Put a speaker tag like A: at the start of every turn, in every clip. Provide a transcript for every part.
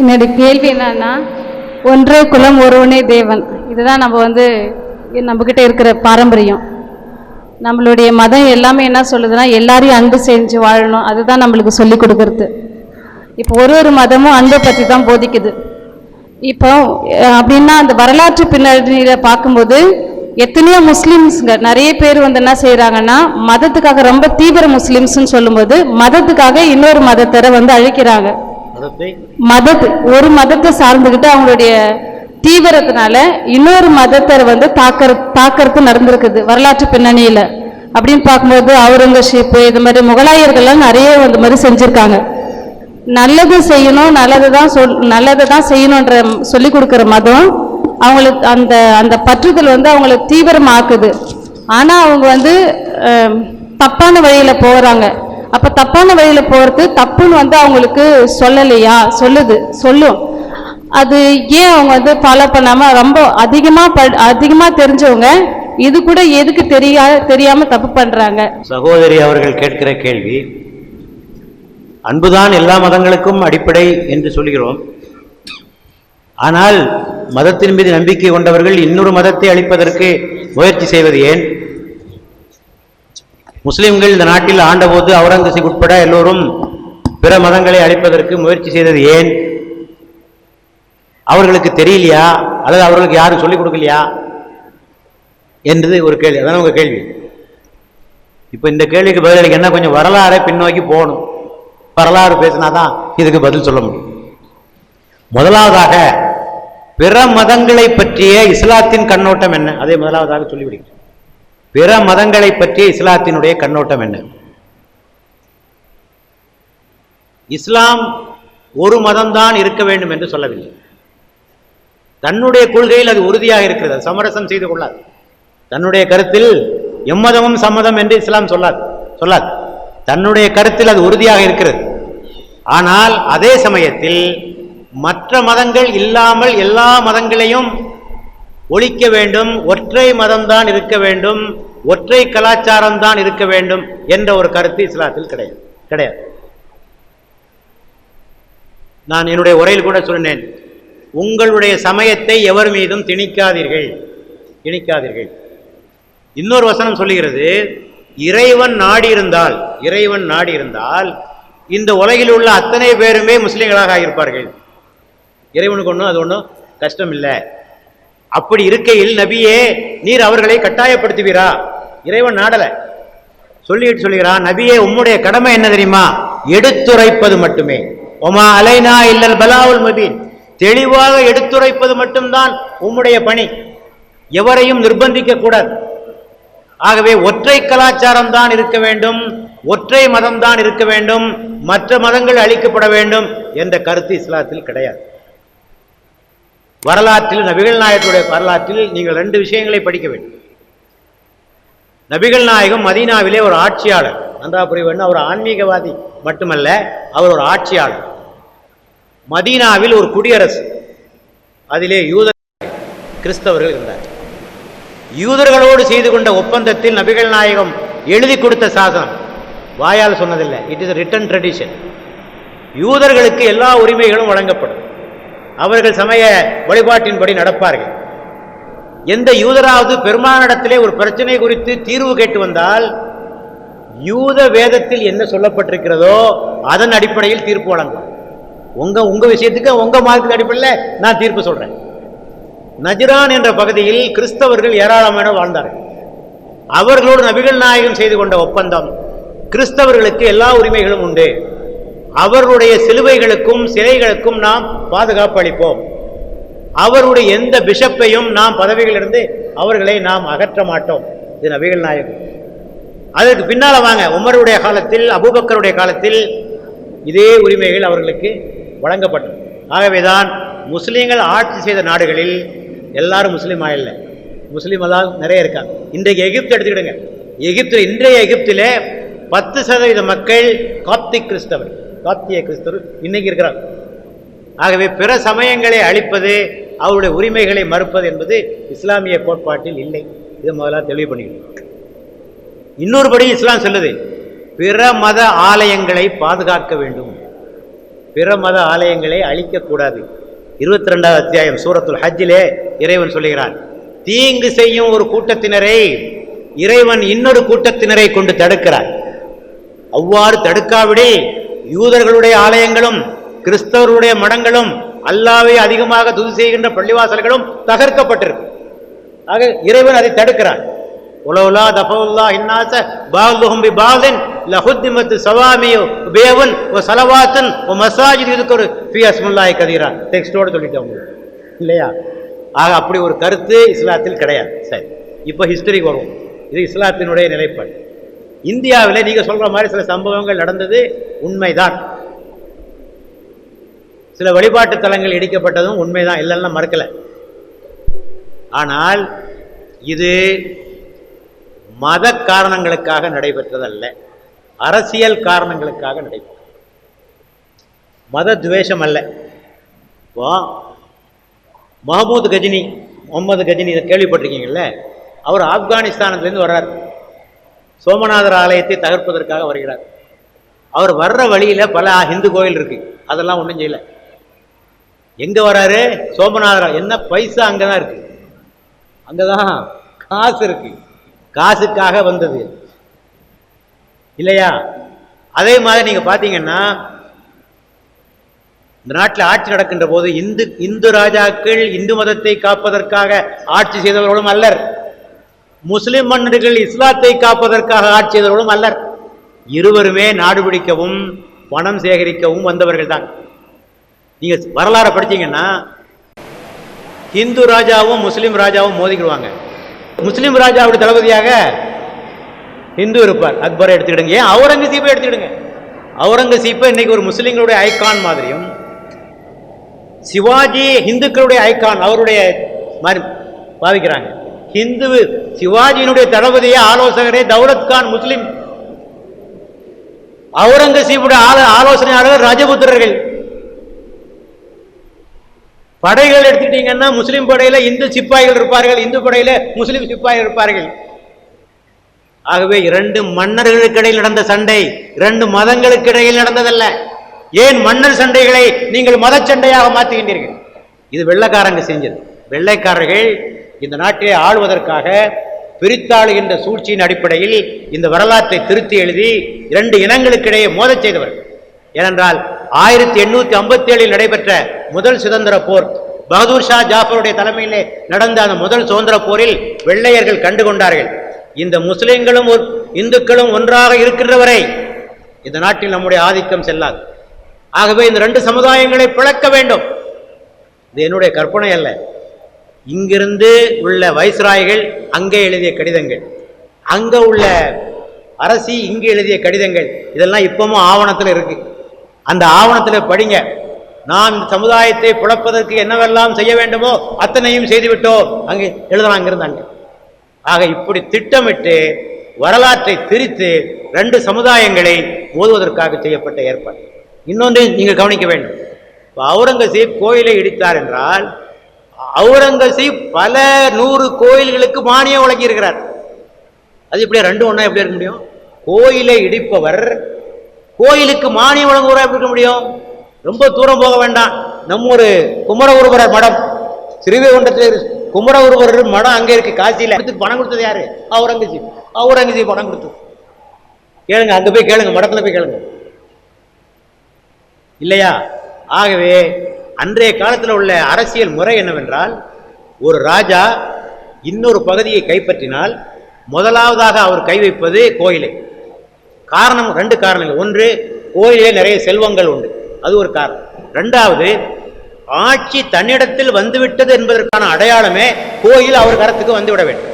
A: என்னுடைய கேள்வி என்னன்னா ஒன்றே குலம் ஒருவனே தேவன். இதுதான் நம்ம வந்து நம்மக்கிட்ட இருக்கிற பாரம்பரியம். நம்மளுடைய மதம் எல்லாமே என்ன சொல்லுதுன்னா எல்லாரையும் அன்பு செஞ்சு வாழணும். அதுதான் நம்மளுக்கு சொல்லி கொடுக்கறது. இப்போ ஒரு ஒரு மதமும் அன்பை பற்றி தான் போதிக்குது. இப்போ அப்படின்னா அந்த வரலாற்று பின்னணியில் பார்க்கும்போது எத்தனையோ முஸ்லீம்ஸுங்க நிறைய பேர் வந்து என்ன செய்கிறாங்கன்னா மதத்துக்காக ரொம்ப தீவிர முஸ்லீம்ஸ்னு சொல்லும்போது மதத்துக்காக இன்னொரு மதத்தரை வந்து அழிக்கிறாங்க.
B: மதத்தை
A: மதத்து ஒரு மதத்தை சார்ந்துக்கிட்டு அவங்களுடைய தீவிரத்தினால இன்னொரு மதத்தை வந்து தாக்கற தாக்கறது நடந்திருக்குது வரலாற்று பின்னணியில. அப்படின்னு பார்க்கும்போது அவுரங்கசீப்பு இது மாதிரி முகலாயர்கள்லாம் நிறைய இந்த மாதிரி செஞ்சுருக்காங்க. நல்லது செய்யணும் நல்லது தான் சொல் நல்லதை தான் செய்யணுன்ற சொல்லி கொடுக்குற மதம் அவங்களுக்கு அந்த அந்த பற்றுதல் வந்து அவங்களை தீவிரமாக்குது. ஆனால் அவங்க வந்து தப்பான வழியில் போகிறாங்க அப்போ தப்பான வழியில் போகிறது தப்புன்னு வந்து அவங்களுக்கு சொல்லலையா? சொல்லுது. சொல்லும். அது ஏன் அவங்க வந்து ஃபாலோ பண்ணாமல் ரொம்ப அதிகமாக ப அதிகமாக தெரிஞ்சவங்க இது கூட எதுக்கு தெரியா தெரியாமல் தப்பு பண்ணுறாங்க
B: சகோதரி அவர்கள் கேட்கிற கேள்வி அன்புதான் எல்லா மதங்களுக்கும் அடிப்படை என்று சொல்கிறோம். ஆனால் மதத்தின் மீது நம்பிக்கை கொண்டவர்கள் இன்னொரு மதத்தை அழிப்பதற்கு முயற்சி செய்வது ஏன்? முஸ்லிம்கள் இந்த நாட்டில் ஆண்டபோது அவுரங்கசீப் உட்பட எல்லோரும் பிற மதங்களை அழிப்பதற்கு முயற்சி செய்தது ஏன்? அவர்களுக்கு தெரியலையா? அல்லது அவர்களுக்கு யாரும் சொல்லிக் கொடுக்கலையா? என்றது ஒரு கேள்வி. அதான் உங்கள் கேள்வி? இப்போ இந்த கேள்விக்கு பதிலளிக்க என்ன? கொஞ்சம் வரலாறை பின்னோக்கி போகணும். வரலாறு பேசினாதான் இதுக்கு பதில் சொல்ல முடியும். முதலாவதாக பிற மதங்களை பற்றிய இஸ்லாத்தின் கண்ணோட்டம் என்ன? அதை முதலாவதாக சொல்லிவிடுகிறேன் பிற மதங்களை பற்றிய இஸ்லாத்தினுடைய கண்ணோட்டம் என்ன? இஸ்லாம் ஒரு மதம்தான் இருக்க வேண்டும் என்று சொல்லவில்லை. தன்னுடைய கொள்கையில் அது உறுதியாக இருக்கிறது. சமரசம் செய்து கொள்ளாது. தன்னுடைய கருத்தில் எம்மதமும் சம்மதம் என்று இஸ்லாம் சொல்லாது. சொல்லாது. தன்னுடைய கருத்தில் அது உறுதியாக இருக்கிறது. ஆனால் அதே சமயத்தில் மற்ற மதங்கள் இல்லாமல் எல்லா மதங்களையும் ஒழிக்க வேண்டும் ஒற்றை மதம்தான் இருக்க வேண்டும் ஒற்றை கலாச்சாரம் தான் இருக்க வேண்டும் என்ற ஒரு கருத்து இஸ்லாத்தில் கிடையாது. கிடையாது. நான் என்னுடைய உரையில் கூட சொன்னேன் உங்களுடைய சமயத்தை எவர் மீதும் திணிக்காதீர்கள். திணிக்காதீர்கள். இன்னொரு வசனம் சொல்லுகிறது இறைவன் நாடி இருந்தால் இறைவன் நாடி இருந்தால் இந்த உலகில் உள்ள அத்தனை பேருமே முஸ்லீம்களாக ஆகியிருப்பார்கள். இறைவனுக்கு ஒன்றும் அது ஒன்றும் கஷ்டம் இல்லை அப்படி இருக்கையில் நபியே நீர் அவர்களை கட்டாயப்படுத்துவீரா? இறைவன் நாடல. சொல்லிட்டு சொல்லுகிறான் நபியே உம்முடைய கடமை என்ன தெரியுமா? எடுத்துரைப்பது மட்டுமே. ஒமா அலைனா இல்லல் பலாவுல் மபீன். தெளிவாக எடுத்துரைப்பது மட்டும்தான் உம்முடைய பணி. எவரையும் நிர்பந்திக்க கூடாது. ஆகவே ஒற்றை கலாச்சாரம் தான் இருக்க வேண்டும் ஒற்றை மதம் தான் இருக்க வேண்டும் மற்ற மதங்கள் அழிக்கப்பட வேண்டும் என்ற கருத்து இஸ்லாத்தில் கிடையாது. வரலாற்றில் நபிகள் நாயகத்துடைய வரலாற்றில் நீங்கள் ரெண்டு விஷயங்களை படிக்க வேண்டும். நபிகள் நாயகம் மதீனாவிலே ஒரு ஆட்சியாளர். நன்றா புரிய வேண்டும் அவர் ஆன்மீகவாதி மட்டுமல்ல அவர் ஒரு ஆட்சியாளர். மதீனாவில் ஒரு குடியரசு. அதிலே யூத கிறிஸ்தவர்கள் இருந்தார். யூதர்களோடு செய்து கொண்ட ஒப்பந்தத்தில் நபிகள் நாயகம் எழுதி கொடுத்த சாசனம். வாயால் சொன்னதில்லை. இட் இஸ் ரிட்டன் ட்ரெடிஷன் யூதர்களுக்கு எல்லா உரிமைகளும் வழங்கப்படும். அவர்கள் சமய வழிபாட்டின்படி நடப்பார்கள். எந்த யூதராவது பெருமானிடத்திலே ஒரு பிரச்சனை குறித்து தீர்வு கேட்டு வந்தால் யூத வேதத்தில் என்ன சொல்லப்பட்டிருக்கிறதோ அதன் அடிப்படையில் தீர்ப்பு வழங்கும் உங்க உங்க விஷயத்துக்கு உங்க மார்க்கு அடிப்படையில் நான் தீர்ப்பு சொல்றேன். நஜ்ரான் என்ற பகுதியில் கிறிஸ்தவர்கள் ஏராளமான வாழ்ந்தார்கள். அவர்களோடு நபிகள் நாயகம் செய்து கொண்ட ஒப்பந்தம் கிறிஸ்தவர்களுக்கு எல்லா உரிமைகளும் உண்டு. அவருடைய சிலுவைகளுக்கும் சிலைகளுக்கும் நாம் பாதுகாப்பு அளிப்போம். அவருடைய எந்த பிஷப்பையும் நாம் பதவிகளிலிருந்து அவர்களை நாம் அகற்ற மாட்டோம். இது நபிகள் நாயகம். அதற்கு பின்னால வாங்க உமருடைய காலத்தில் அபூபக்கருடைய காலத்தில் இதே உரிமைகள் அவர்களுக்கு வழங்கப்பட்டது. ஆகவேதான் முஸ்லீம்கள் ஆட்சி செய்த நாடுகளில் எல்லாரும் முஸ்லீம் ஆயில்ல. முஸ்லீம் எல்லாம் நிறைய இருக்காங்க. இன்றைக்கு எகிப்து எடுத்துக்கிடுங்க. எகிப்து இன்றைய எகிப்தில் பத்து சதவீத மக்கள் காப்திக் கிறிஸ்தவர். காத்திய கிறிஸ்தவர் இன்னைக்கு இருக்கிறார். ஆகவே பிற சமயங்களை அழிப்பது அவருடைய உரிமைகளை மறுப்பது என்பது இஸ்லாமிய கோட்பாட்டில் இல்லை. இது முதல்ல தெளிவு பண்ணிக்கணும். இன்னொரு படி இஸ்லாம் சொல்லுது பிற மத ஆலயங்களை பாதுகாக்க வேண்டும். பிற மத ஆலயங்களை அழிக்கக்கூடாது. இருபத்தி ரெண்டாவது அத்தியாயம் சூரத்துல் ஹஜ்ஜிலே இறைவன் சொல்லுகிறான் தீங்கு செய்யும் ஒரு கூட்டத்தினரை இறைவன் இன்னொரு கூட்டத்தினரை கொண்டு தடுக்கிறார். அவ்வாறு தடுக்காவிடே யூதர்களுடைய ஆலயங்களும் கிறிஸ்தவர்களுடைய மடங்களும் அல்லாவை அதிகமாக துதி செய்கின்ற பள்ளிவாசல்களும் தகர்க்கப்பட்டிருக்கு. ஆக இறைவன் அதை தடுக்கிறான். உலவுலா தஃபவுல்லா இன்னாச பாலுகும் பி பாலின் லஹுத்திமத்து சவாமியோ பேவன் ஓ சலவாத்தன் ஓ மசாஜித் இதுக்கு ஃபி அஸ்முல்லாய் கதீரா. டெக்ஸ்டோடு சொல்லிட்டேன் உங்களுக்கு இல்லையா? ஆக அப்படி ஒரு கருத்து இஸ்லாத்தில் கிடையாது. சரி. இப்போ ஹிஸ்டரிக்கு வரும் இது இஸ்லாத்தினுடைய நிலைப்பாடு. இந்தியாவில் நீங்கள் சொல்கிற மாதிரி சில சம்பவங்கள் நடந்தது உண்மைதான். சில வழிபாட்டு தலங்கள் இடிக்கப்பட்டதும் உண்மைதான் இல்லைன்னா மறுக்கலை. ஆனால் இது மத காரணங்களுக்காக நடைபெற்றதல்ல அரசியல் காரணங்களுக்காக நடைபெற்றது. மத துவேஷம் அல்ல. இப்போ மஹமூத் கஜினி முகமது கஜினி இதை கேள்விப்பட்டிருக்கீங்கல்ல? அவர் ஆப்கானிஸ்தானத்துலேருந்து வர்றார். சோமநாதர் ஆலயத்தை தகர்ப்பதற்காக வருகிறார். அவர் வர்ற வழியில் பல ஹிந்து கோயில் இருக்கு. அதெல்லாம் ஒன்றும் செய்யல. எங்க வராரு? சோமநாதர். என்ன பைசா அங்கே தான் இருக்கு. அங்கே தான் காசு இருக்கு. காசுக்காக வந்தது. இல்லையா? அதே மாதிரி நீங்க பார்த்தீங்கன்னா இந்த நாட்டில் ஆட்சி நடக்கின்ற போது இந்து இந்து ராஜாக்கள் இந்து மதத்தை காப்பதற்காக ஆட்சி செய்தவர்களும் அல்லர். முஸ்லிம் மன்னர்கள் இஸ்லாத்தை காப்பதற்காக ஆட்சி செய்தவர்களும் அல்லர். இருவருமே நாடு பிடிக்கவும் பணம் சேகரிக்கவும் வந்தவர்கள் தான். நீங்க வரலாறை படிச்சீங்கன்னா இந்து ராஜாவும் முஸ்லிம் ராஜாவும் மோதிக்கிடுவாங்க. முஸ்லிம் ராஜாவுடைய தளபதியாக இந்து இருப்பார். அக்பரை எடுத்துக்கிடுங்க. ஏன்? அவுரங்கசீப்பை எடுத்துக்கிடுங்க. அவுரங்கசீப்பை இன்னைக்கு ஒரு முஸ்லிம்களுடைய ஐக்கான் மாதிரியும் சிவாஜி இந்துக்களுடைய ஐக்கான் அவருடைய மாதிரி பாவிக்கிறாங்க. ஹிந்து சிவாஜியினுடைய தளபதியே ஆலோசகரே தௌலத் கான் முஸ்லிம். அவுரங்கசீபுடைய ஆலோசனையாளர்கள் ரஜபுத்திரர்கள். படைகள் எடுத்துக்கிட்டீங்கன்னா முஸ்லிம் படையில இந்து சிப்பாய்கள் இருப்பார்கள் இந்து படையில முஸ்லிம் சிப்பாய்கள் இருப்பார்கள். ஆகவே இரண்டு மன்னர்களுக்கு இடையில் நடந்த சண்டை இரண்டு மதங்களுக்கு இடையில் நடந்ததல்ல. ஏன் மன்னர் சண்டைகளை நீங்கள் மத சண்டையாக மாற்றுகின்றீர்கள்? இது வெள்ளைக்காரங்க செஞ்சது. வெள்ளைக்காரர்கள் இந்த நாட்டை ஆளுவதற்காக பிரித்தாளுகின்ற சூழ்ச்சியின் அடிப்படையில் இந்த வரலாற்றை திருத்தி எழுதி இரண்டு இனங்களுக்கிடையே மோதச் செய்தவர் ஏனென்றால் ஆயிரத்தி எண்ணூற்றி ஐம்பத்தி ஏழில் நடைபெற்ற முதல் சுதந்திர போர் பகதூர் ஷா ஜாஃபருடைய தலைமையிலே நடந்த அந்த முதல் சுதந்திர போரில் வெள்ளையர்கள் கண்டுகொண்டார்கள். இந்த முஸ்லிம்களும் இந்துக்களும் ஒன்றாக இருக்கின்ற வரை இந்த நாட்டில் நம்முடைய ஆதிக்கம் செல்லாது. ஆகவே இந்த ரெண்டு சமுதாயங்களை பிளக்க வேண்டும். இது என்னுடைய கற்பனை அல்ல. இங்கிருந்து உள்ள வைஸ்ராய்கள் அங்கே எழுதிய கடிதங்கள். அங்கே உள்ள அரசி இங்கே எழுதிய கடிதங்கள். இதெல்லாம் இப்பவும் ஆவணத்தில் இருக்கு. அந்த ஆவணத்தில் படிங்க. நாம் சமுதாயத்தை புழப்பதற்கு என்னவெல்லாம் செய்ய வேண்டுமோ அத்தனையும் செய்துவிட்டோம். அங்கே எழுதலாம் அங்கிருந்தாங்க ஆக இப்படி திட்டமிட்டு வரலாற்றை திரித்து ரெண்டு சமுதாயங்களை மோதுவதற்காக செய்யப்பட்ட ஏற்பாடு. இன்னொன்று நீங்கள் கவனிக்க வேண்டும். இப்போ அவுரங்கசீப் கோயிலை இடித்தார் என்றால் அவுரங்கசீப் பல நூறு கோயில்களுக்கு மானியம் வழங்கியிருக்கிறார். அது இப்படி ரெண்டும் ஒன்றா எப்படி இருக்க முடியும்? கோயிலை இடிப்பவர் கோயிலுக்கு மானியம் வழங்குவரா எப்படி இருக்க முடியும்? ரொம்ப தூரம் போக வேண்டாம். நம்ம ஒரு குமர உருவரர் மடம். ஸ்ரீவைகுண்டத்தில் உருவரர் மடம் அங்கே இருக்கு காசியில். அதுக்கு பணம் கொடுத்தது யாரு? அவுரங்கசீப். அவுரங்கசீப் பணம் கொடுத்தது. கேளுங்க அங்கே போய் கேளுங்க மடத்தில் போய் கேளுங்க. இல்லையா? ஆகவே அன்றைய காலத்தில் உள்ள அரசியல் முறை என்னவென்றால் ஒரு ராஜா இன்னொரு பகுதியை கைப்பற்றினால் முதலாவதாக அவர் கை வைப்பது கோயிலை. காரணம் ரெண்டு காரணங்கள். ஒன்று கோயிலே நிறைய செல்வங்கள் உண்டு. அது ஒரு காரணம். ரெண்டாவது ஆட்சி தன்னிடத்தில் வந்துவிட்டது என்பதற்கான அடையாளமே கோயில் அவர் கரத்துக்கு வந்துவிட வேண்டும்.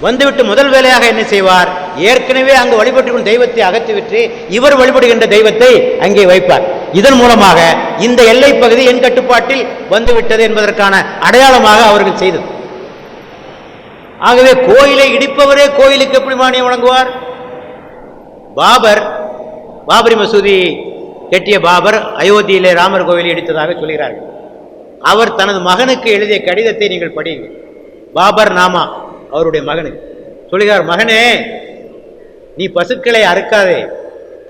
B: வந்துவிட்டு முதல் வேலையாக என்ன செய்வார்? ஏற்கனவே அங்கு வழிபட்டு தெய்வத்தை அகற்றிவிட்டு இவர் வழிபடுகின்ற தெய்வத்தை அங்கே வைப்பார். இதன் மூலமாக இந்த எல்லை பகுதி என் கட்டுப்பாட்டில் வந்துவிட்டது என்பதற்கான அடையாளமாக அவர்கள் செய்தது. ஆகவே கோயிலை இடிப்பவரே கோயிலுக்கு எப்படி மானியம் வழங்குவார்? பாபர் பாபரி மசூதி கட்டிய பாபர் அயோத்தியிலே ராமர் கோவிலை இடித்ததாக சொல்கிறார்கள். அவர் தனது மகனுக்கு எழுதிய கடிதத்தை நீங்கள் படியுங்க. பாபர் நாமா அவருடைய மகனுக்கு சொல்கிறார் மகனே நீ பசுக்களை அறுக்காதே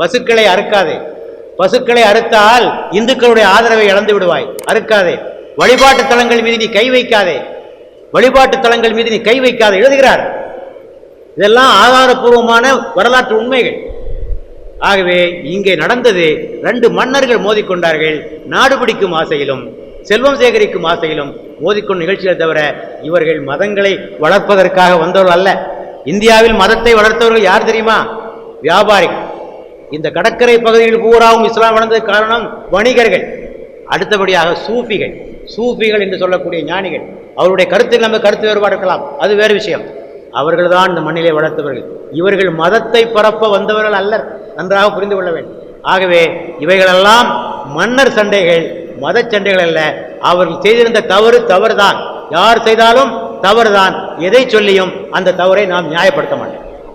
B: பசுக்களை அறுக்காதே. பசுக்களை அறுத்தால் இந்துக்களுடைய ஆதரவை இழந்து விடுவாய். அறுக்காதே. வழிபாட்டு தலங்கள் மீது நீ கை வைக்காதே. வழிபாட்டு தலங்கள் மீது நீ கை வைக்காதே. எழுதுகிறார். இதெல்லாம் ஆதாரபூர்வமான வரலாற்று உண்மைகள். ஆகவே இங்கே நடந்தது ரெண்டு மன்னர்கள் மோதிக்கொண்டார்கள். நாடு பிடிக்கும் ஆசையிலும் செல்வம் சேகரிக்கும் ஆசையிலும் மோதிக்கொண்ட நிகழ்ச்சிகளை தவிர இவர்கள் மதங்களை வளர்ப்பதற்காக வந்தவர்கள் அல்ல. இந்தியாவில் மதத்தை வளர்த்தவர்கள் யார் தெரியுமா? வியாபாரிகள். இந்த கடற்கரை பகுதியில் பூராவும் இஸ்லாம் வளர்ந்தது காரணம் வணிகர்கள். அடுத்தபடியாக சூஃபிகள். சூஃபிகள் என்று சொல்லக்கூடிய ஞானிகள். அவருடைய கருத்தில் நம்ம கருத்து வேறுபாடு இருக்கலாம். அது வேறு விஷயம். அவர்கள்தான் இந்த மண்ணிலே வளர்த்தவர்கள். இவர்கள் மதத்தை பரப்ப வந்தவர்கள் அல்லர். நன்றாக புரிந்து கொள்ள வேண்டும். ஆகவே இவைகளெல்லாம் மன்னர் சண்டைகள் மத சண்டைகள் அல்ல. அவர்கள் செய்திருந்த தவறு தவறுதான். யார் செய்தாலும் தவறுதான். எதை சொல்லியும் அந்த தவறை நாம் நியாயப்படுத்த மாட்டோம்.